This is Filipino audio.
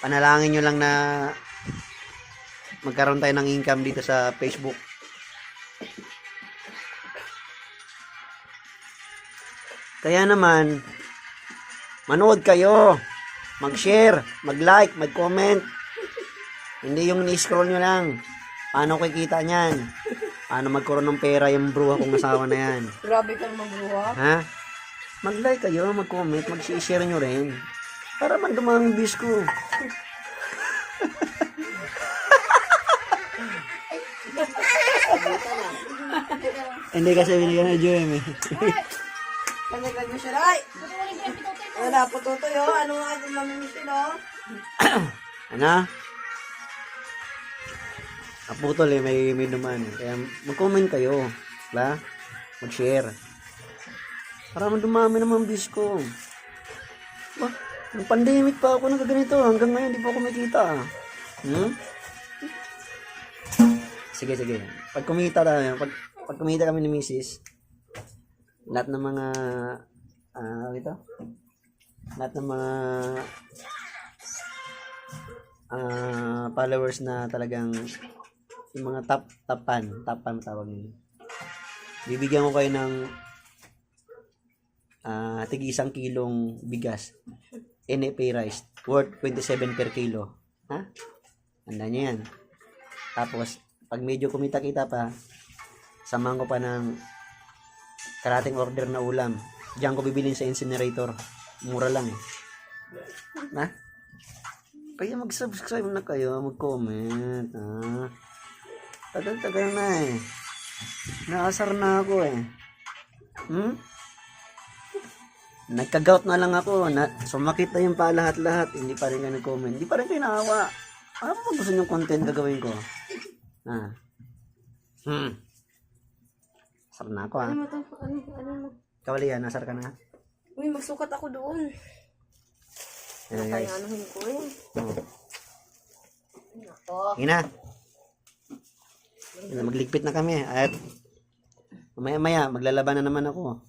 panalangin nyo lang na magkaroon tayo ng income dito sa Facebook. Kaya naman, manood kayo, mag-share, mag-like, mag-comment. Hindi yung ni-scroll nyo lang. Paano kikita niyan? Paano magkaroon ng pera yung bruha kong asawa na yan? Grabe ka naman bro ha. Ha? Mag-like kayo, mag-comment, mag-share nyo rin. Para man dumami views ko. Hindi kasi binigyan na Joem eh. Kanaglag mo siya ay. Wala po tutoy oh. Ano nga yung mamimiss yun oh. Ano? Naputol eh, may, may duman. Kaya mag-comment kayo. Ba? Mag-share. Para man dumami naman views ko. Ba? Nung pandemic pa ako nagaganito. Hanggang ngayon, di pa ako makita. Hmm? Sige, sige. Pag kumita tayo, pag, pag kumita kami ni Mrs., lahat ng mga, ah, ito? Lahat ng mga ah followers na talagang yung mga top tapan, tapan tawag nila. Bibigyan ko kayo ng ah tig isang kilong bigas. NFA rice worth 27 per kilo. Ha? Tanda niyo yan. Tapos, pag medyo kumita-kita pa, samahan ko pa ng karating order na ulam. Diyan ko bibilin sa incinerator. Mura lang eh. Na? Kaya mag-subscribe na kayo, mag-comment. Ah. Tagal-tagal na eh. Naasar na ako eh. Hmm? Nagka-gout na lang ako. Na, sumakit na yung pa lahat-lahat. Hindi pa rin kayo nag-comment. Hindi pa rin kayo naawa. Ano ba gusto nyo content gagawin ko? Ah. Hmm. Asar na ako ah. Ano to? Ano? Ano? ano? Kawali yan, nasar ka na. Uy, magsukat ako doon. Ayan guys. Kaya ko eh. Oh. Nako. Ina. Maligpit na kami. At mamaya-maya, maglalaban na naman ako.